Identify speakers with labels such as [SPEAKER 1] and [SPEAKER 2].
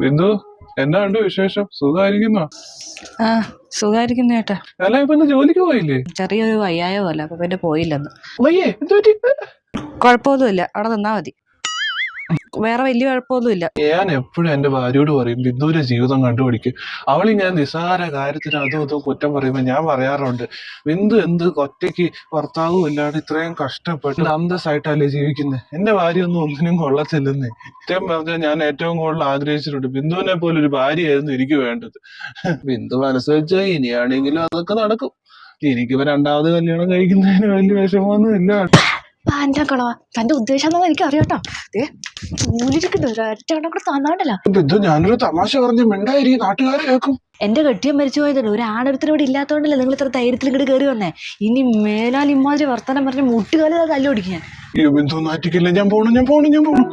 [SPEAKER 1] ബിന്ദു എന്നാ ഉണ്ട് വിശേഷം? സുഖമായിരിക്കുന്നോ?
[SPEAKER 2] ആ സുഖമായിരിക്കുന്നു ചേട്ടാ.
[SPEAKER 1] അല്ല ഇപ്പൊ ജോലിക്ക് പോയില്ലേ?
[SPEAKER 2] ചെറിയൊരു വയ്യായ പോലെ അപ്പൊ പിന്നെ പോയില്ലെന്ന്.
[SPEAKER 1] വയ്യേ എന്ത് പറ്റി
[SPEAKER 2] കുഴപ്പമൊന്നുമില്ല അവിടെ നിന്നാ മതി. വേറെ വലിയ കുഴപ്പമൊന്നുമില്ല.
[SPEAKER 1] ഞാൻ എപ്പോഴും എന്റെ ഭാര്യയോട് പറയും ബിന്ദുവിന്റെ ജീവിതം കണ്ടുപിടിക്കും. അവളിങ്ങനെ നിസ്സാര കാര്യത്തിന് അതും ഇതും കുറ്റം പറയുമ്പോ ഞാൻ പറയാറുണ്ട് ബിന്ദു എന്ത് ഒറ്റയ്ക്ക് ഭർത്താവും ഇല്ലാണ്ട് ഇത്രയും കഷ്ടപ്പെട്ട് അന്തസ്സായിട്ടല്ലേ ജീവിക്കുന്നത് എന്റെ ഭാര്യ ഒന്നും ഒന്നിനും കൊള്ളത്തില്ലെന്നേ. ഇത്രയും പറഞ്ഞാൽ ഞാൻ ഏറ്റവും കൂടുതൽ ആഗ്രഹിച്ചിട്ടുണ്ട് ബിന്ദുവിനെ പോലെ ഒരു ഭാര്യയായിരുന്നു എനിക്ക് വേണ്ടത്. ബിന്ദു മനസ്സ് വെച്ചാൽ ഇനിയാണെങ്കിലും അതൊക്കെ നടക്കും. എനിക്കിപ്പോ രണ്ടാമത് കല്യാണം കഴിക്കുന്നതിന് വലിയ വിഷമമൊന്നും ഇല്ല
[SPEAKER 3] പാന്റെ കളവാ തന്റെ ഉദ്ദേശം എന്താണെന്ന് എനിക്ക് അറിയാട്ടോ. ഒരൊറ്റ കൂടെ തന്നാണ്ടല്ല.
[SPEAKER 1] ബിന്ദു ഞാനൊരു തമാശ പറഞ്ഞ് മിണ്ടായി നാട്ടുകാരെ കേൾക്കും.
[SPEAKER 3] എന്റെ കെട്ടിയം മരിച്ചു പോയതല്ലോ. ഒരു ആണൊരുത്തരും ഇവിടെ ഇല്ലാത്തോണ്ടല്ലേ നിങ്ങൾ ഇത്ര ധൈര്യത്തിൽ ഇങ്ങോട്ട് കയറി വന്നേ. ഇനി മേലാൽ ഇമ്മാതിരി വർത്തമാനം പറഞ്ഞ് മുട്ടുകാലും തല്ലോടിക്കും ഞാൻ.
[SPEAKER 1] ഈ ബിന്ദു നാറ്റിക്കില്ല ഞാൻ പോണു ഞാൻ പോണു ഞാൻ പോണു.